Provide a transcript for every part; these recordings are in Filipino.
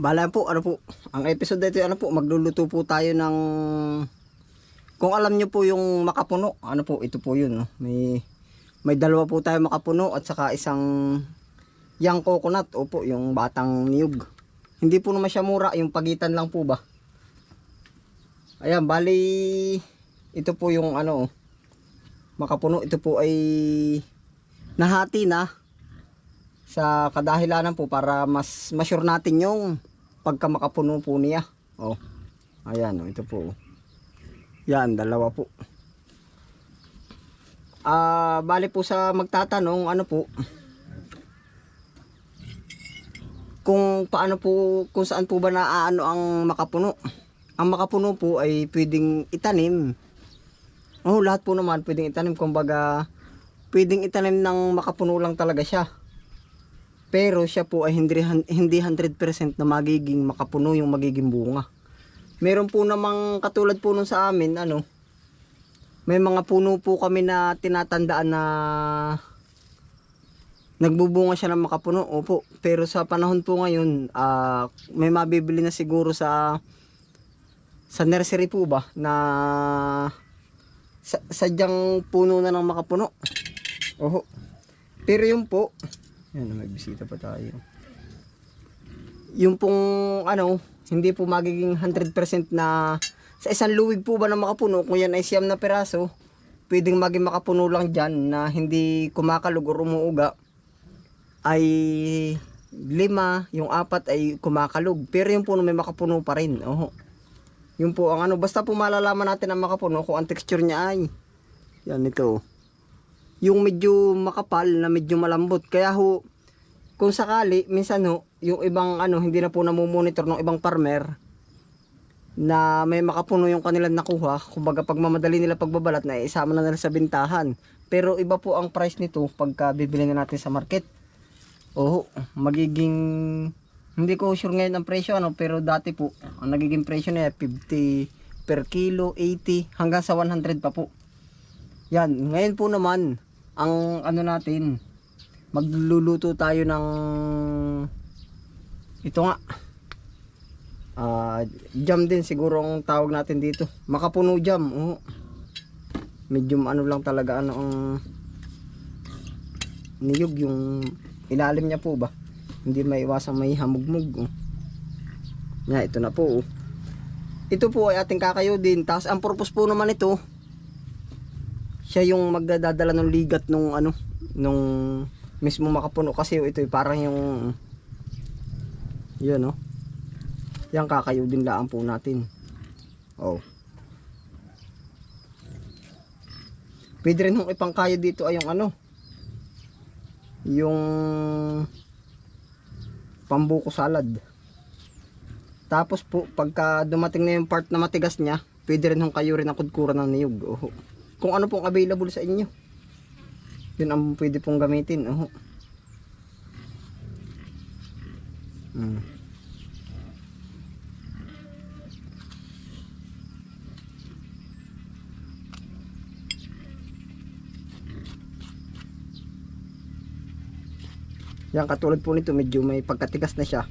Bala po, ano po, ang episode dito ano po, magluluto po tayo ng kung alam nyo po yung makapuno, ano po, ito po yun, no? may may dalawa po tayo makapuno at saka isang young coconut, opo, yung batang niyog. Hindi po naman siya mura, yung pagitan lang po ba. Ayan, bali ito po yung ano, makapuno, ito po ay nahati na sa kadahilanan po para mas ma-sure natin yung pagka makapuno po niya. Oh. Ayan, oh, ito po. Yan, dalawa po. Ah, bali po sa magtatanong, ano po? Kung paano po, kung saan po ba naaano ang makapuno. Ang makapuno po ay pwedeng itanim. Oh, lahat po naman pwedeng itanim. Kumbaga, pwedeng itanim ng makapuno lang talaga siya. Pero siya po ay hindi, hindi 100% na magiging makapuno yung magiging bunga. Meron po namang katulad po nung sa amin, ano, may mga puno po kami na tinatandaan na nagbubunga siya ng makapuno. Opo, pero sa panahon po ngayon, ah, may mabibili na siguro sa sa nursery po ba na sa, sadyang puno na ng makapuno. Oho. Pero yung po, yan, may bisita pa tayo. Yung pong ano, hindi po magiging 100% na sa isang luwig po ba na makapuno, kung yan ay siyam na peraso, pwedeng maging makapuno lang dyan na hindi kumakalog o umuuga, ay lima, yung apat ay kumakalog. Pero yung puno may makapuno pa rin. Oho. Yung po ang ano, basta po malalaman natin ang makapuno kung ang texture niya ay. Yan ito. Yung medyo makapal na medyo malambot. Kaya ho, kung sakali, minsan ho, yung ibang ano, hindi na po namumonitor ng ibang farmer na may makapuno yung kanilang nakuha. Kumbaga pag mamadali nila pagbabalat na isama na nila sa bintahan. Pero iba po ang price nito pagka bibili na natin sa market. Oo, magiging hindi ko sure ngayon ang presyo ano, pero dati po ang nagiging presyo niya 50 per kilo, 80 hanggang sa 100 pa po. Yan, ngayon po naman ang ano natin magluluto tayo ng ito nga ah jam din siguro ang tawag natin dito makapuno jam oo medyo ano lang talaga ano ang niyog yung ilalim niya po ba hindi may iwasang may hamugmug oh. nga ito na po oh. ito po ay ating kakayo din tapos ang purpose po naman ito siya yung magdadala ng ligat nung ano nung mismo makapuno. Kasi ito ay parang yung yun oh. Yan kakayo din laan po natin. Oh. Pwede rin yung ipangkayo dito ay yung ano yung pambuko salad. Tapos po pagka dumating na yung part na matigas niya pwede rin yung kayo rin ang kudkuran ng niyog. Oh. Kung ano pong available sa inyo yun ang pwede pong gamitin oh. Hmm. Yan katulad po nito medyo may pagkatigas na siya.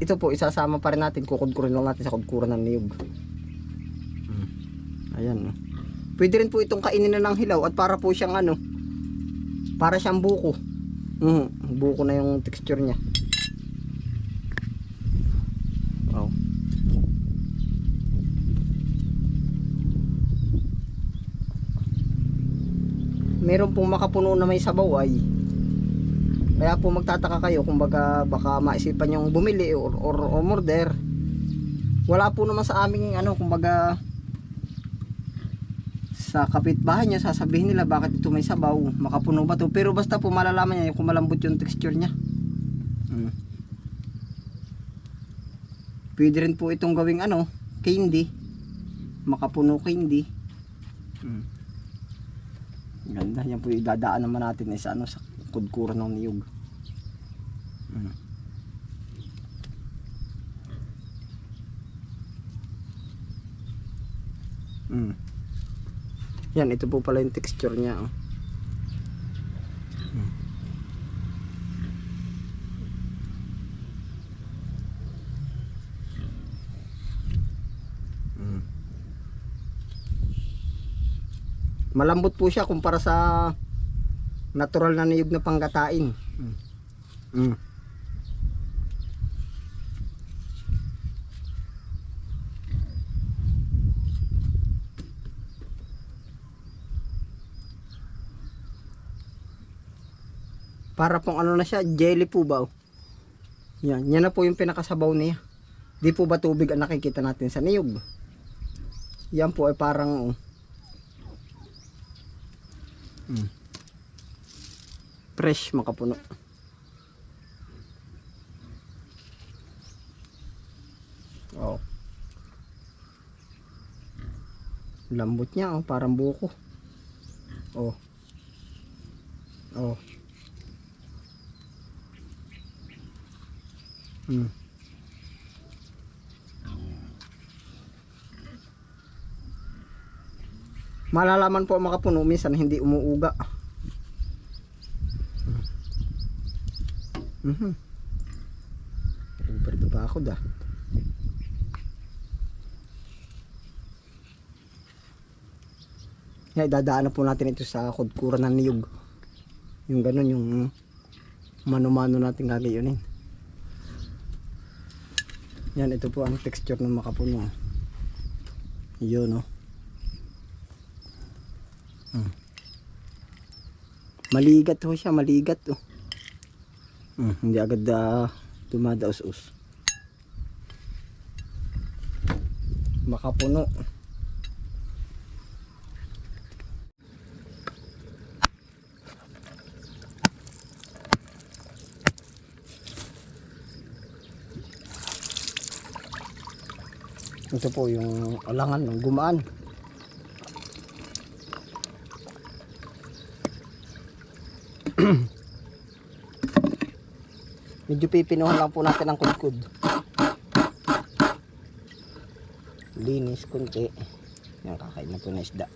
Ito po isasama pa rin natin kukudkurin lang natin sa kudkuran ng niyog. Hmm. Ayan. no. Pwede rin po itong kainin na ng hilaw at para po siyang ano para siyang buko. Hmm, buko na yung texture niya. Wow. Meron pong makapuno na may sabaw ay kaya po magtataka kayo kung baga baka maisipan yung bumili or, or, or order. Wala po naman sa aming ano kumbaga sa kapitbahay niya sasabihin nila bakit ito may sabaw, makapuno ba to? Pero basta po malalaman niya kung malambot yung texture niya. Hmm. Pwede rin po itong gawing ano, candy. Makapuno candy. Hmm. Ganda, yan po yung dadaan naman natin eh, sa ano sa kudkuran ng niyog. Mm. Mm. Yan, ito po pala yung texture niya. Oh. Mm. Malambot po siya kumpara sa natural na niyog na panggatain. Mm. Mm. Para pong ano na siya, jelly po ba? oh? Yan, yan na po yung pinakasabaw niya. Di po ba tubig ang nakikita natin sa niyog? Yan po ay parang oh. Mm. fresh makapuno. Oh. Lambot niya oh, parang buko. Oh. Oh. Hmm. Malalaman po ang makapuno minsan hindi umuuga. Mhm. Pero pa ako da. Yeah, dadaanan po natin ito sa kudkuran ng niyog. Yung ganun, yung mano-mano natin gagayunin. Yan, ito po ang texture ng makapuno. Yun, no. Hmm. Maligat ho siya, maligat oh. Hmm, hindi agad uh, dumadaos-us. Makapuno. Ito po yung alangan ng gumaan. Medyo pipinuhan lang po natin ang kudkud. Linis kunti. Yan kakain na po na isda.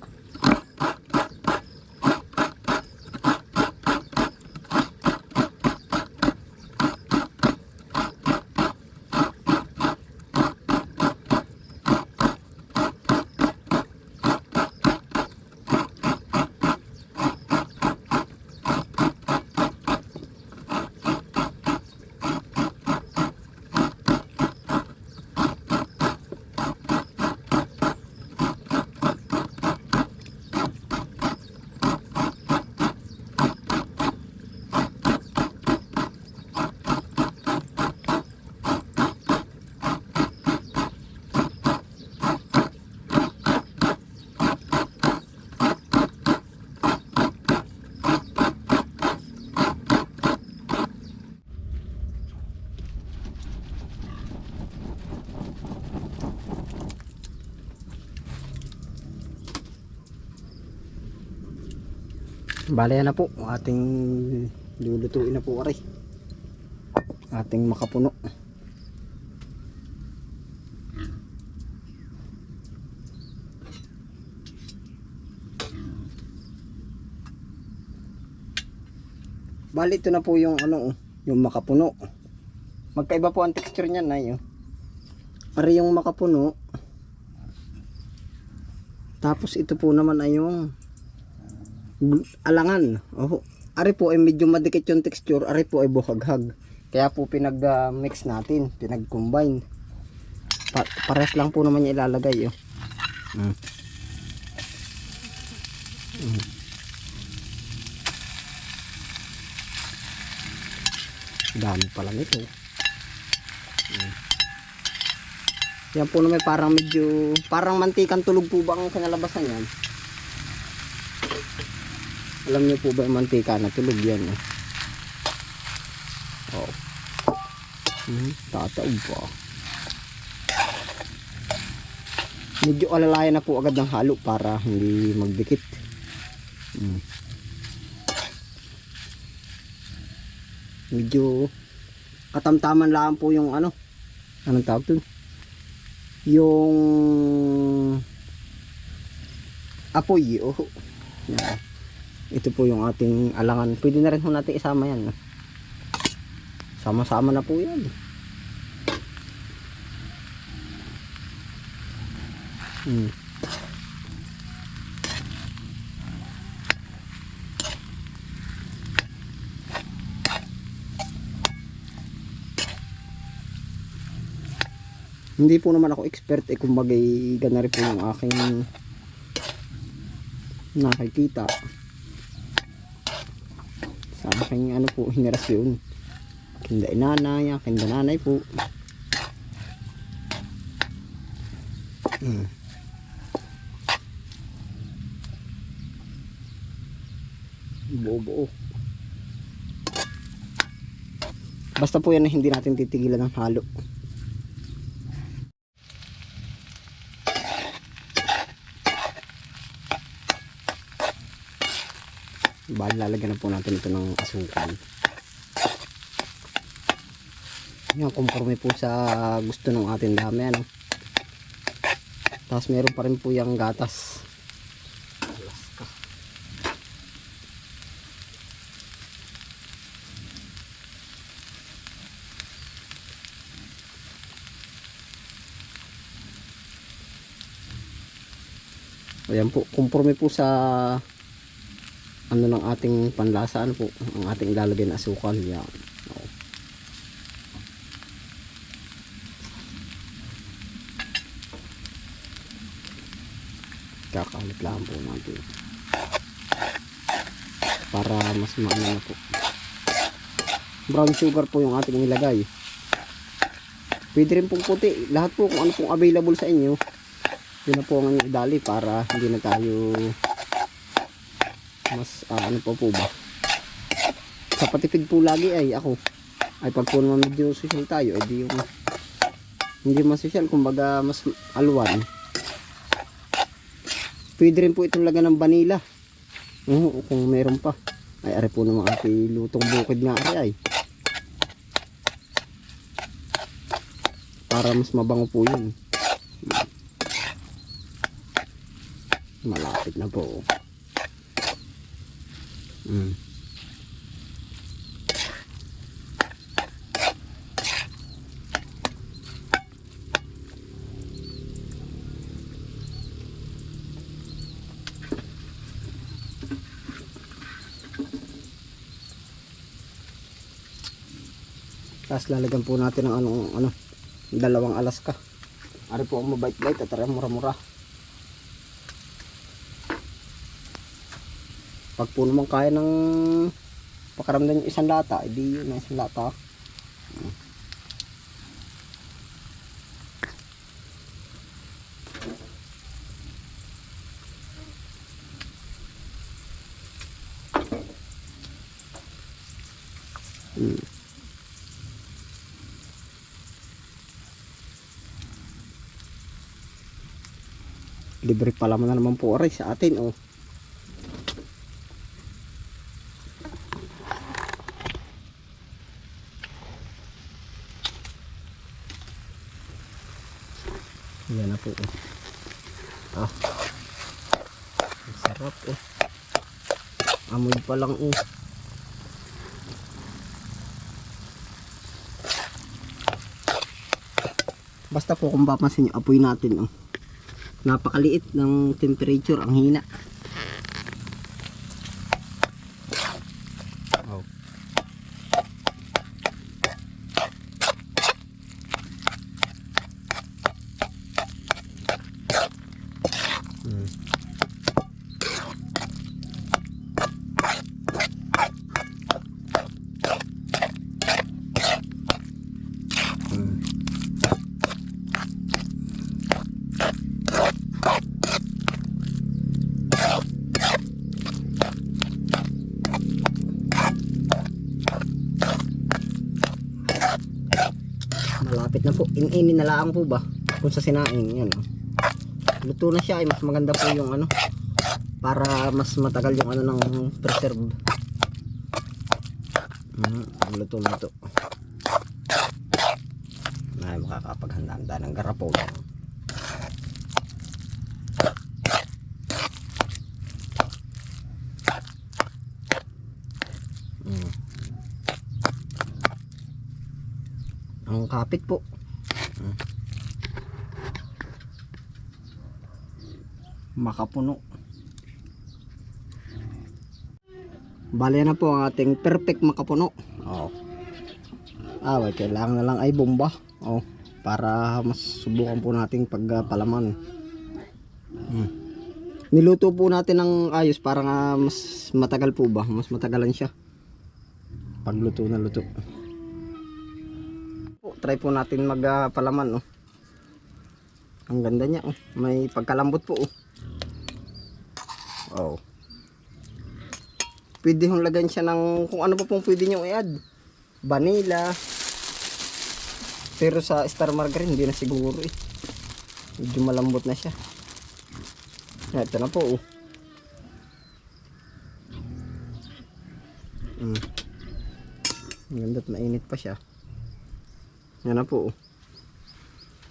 Bale na po ating lulutuin na po aray. Ating makapuno. Bali ito na po yung ano, oh, yung makapuno. Magkaiba po ang texture niyan na yun. Ari yung makapuno. Tapos ito po naman ay yung alangan. Oh, ari po ay medyo madikit yung texture, ari po ay buhaghag. Kaya po pinag-mix natin, pinag-combine. Pa pares lang po naman niya ilalagay. Oh. Mm. Mm. Dami pala nito. Mm. Yan po naman parang medyo, parang mantikang tulog po ba ang kinalabasan yan? Alam niyo po ba yung mantika na tulog yan? Eh? Oh. Hmm, tataog pa. Medyo alalayan na po agad ng halo para hindi magdikit. Hmm. Medyo katamtaman lang po yung ano. Anong tawag dun? Yung apoy. Oh. Yan ito po yung ating alangan. Pwede na rin ho natin isama yan. Sama-sama na po yan. Hmm. hindi po naman ako expert eh kumbaga gana rin po yung aking nakikita sa aking ano po henerasyon. Kinda inanay, kinda nanay po. Hmm. Buo-buo. Basta po yan hindi natin titigilan ng halo. Bali lalagyan na po natin ito ng asukal. Yan, conforme po sa gusto ng ating dami. Ano. Tapos meron pa rin po yung gatas. Ayan po, conforme po sa ano ng ating panlasa ano po? Ang ating ilalagay na asukal yan. Oo. kakalit lang po natin. Para mas maano na po. Brown sugar po yung ating nilagay. Pwede rin pong puti. Lahat po kung ano pong available sa inyo yun na po ang idali para hindi na tayo mas ah, ano pa po ba? Sa patipid po lagi ay ako. Ay pag po naman medyo social tayo ay di yung hindi mas social kumbaga mas alwan pwede rin po itong lagan ng vanilla. Oo, kung meron pa. Ay ari po naman ati lutong bukid nga ari ay. Para mas mabango po yun. Malapit na po Mm. Tapos lalagyan po natin ng anong ano, dalawang alaska. Ari po ang mabait-bait at mura-mura. Pag po naman kaya ng pakaramdam yung isang lata, edi yun ang isang lata. Hmm. Libre pala na naman po oray sa atin oh. Yan na po. Oh. Ah. Ang sarap oh. Amoy pa lang oh. Basta po kung papansin nyo, apoy natin oh. Napakaliit ng temperature, ang hina. In-inin na lang po ba? Kung sa sinaing, yan. oh. Luto na siya, ay mas maganda po yung ano. Para mas matagal yung ano ng preserve. Mm, luto luto. Ay, makakapaghanda-handa ng garapol. Mm. Ang kapit po. Makapuno. Bale na po ang ating perfect makapuno. Oh. Ah, wait, kailangan na lang ay bomba. Oh. para mas subukan po nating pagpalaman. Hmm. Niluto po natin ng ayos para nga mas matagal po ba? Mas matagalan siya. Pagluto na luto. Try po natin magpalaman oh. Ang ganda niya oh. May pagkalambot po oh. Oh. Pwede hong lagyan siya ng kung ano pa pong pwede nyo i-add. Vanilla. Pero sa star margarine hindi na siguro eh. Medyo malambot na siya. Ito na po oh. Mm. Ang ganda at mainit pa siya. Yan na po.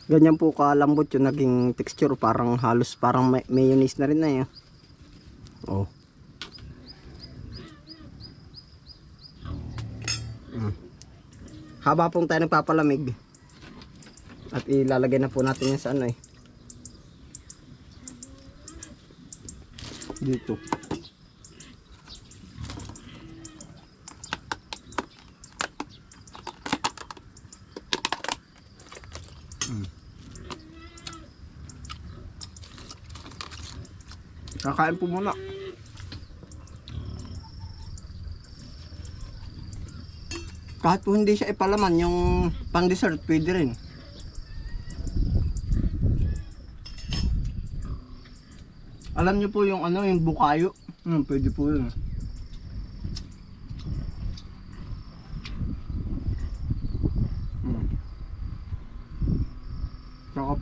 Ganyan po kalambot yung naging texture. Parang halos parang may mayonnaise na rin na yun. Oh. Mm. Haba pong tayo nagpapalamig. At ilalagay na po natin yan sa ano eh. Dito. Mm. Kakain po muna. Kahit po hindi siya ipalaman, yung pang dessert pwede rin. Alam niyo po yung ano, yung bukayo. Hmm, pwede po yun. Hmm. Sarap.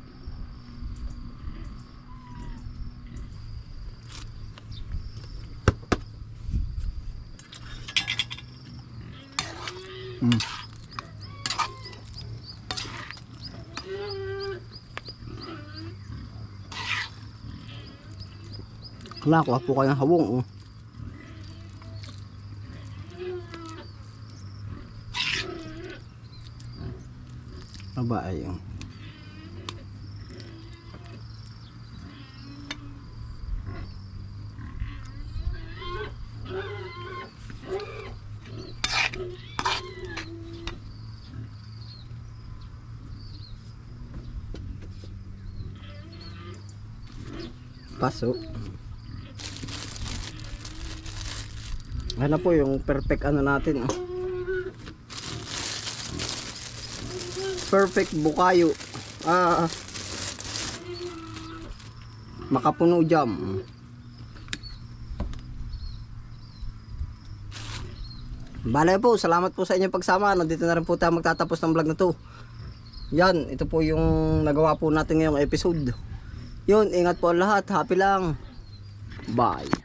Hmm. Nakakuha po kayo ng hawong. Oh. Aba ay oh. Ano po yung perfect ano natin oh. Perfect bukayo. Ah. Makapuno jam. Bale po, salamat po sa inyong pagsama. Nandito na rin po tayo magtatapos ng vlog na to. Yan, ito po yung nagawa po natin ngayong episode. Yun, ingat po lahat. Happy lang. Bye.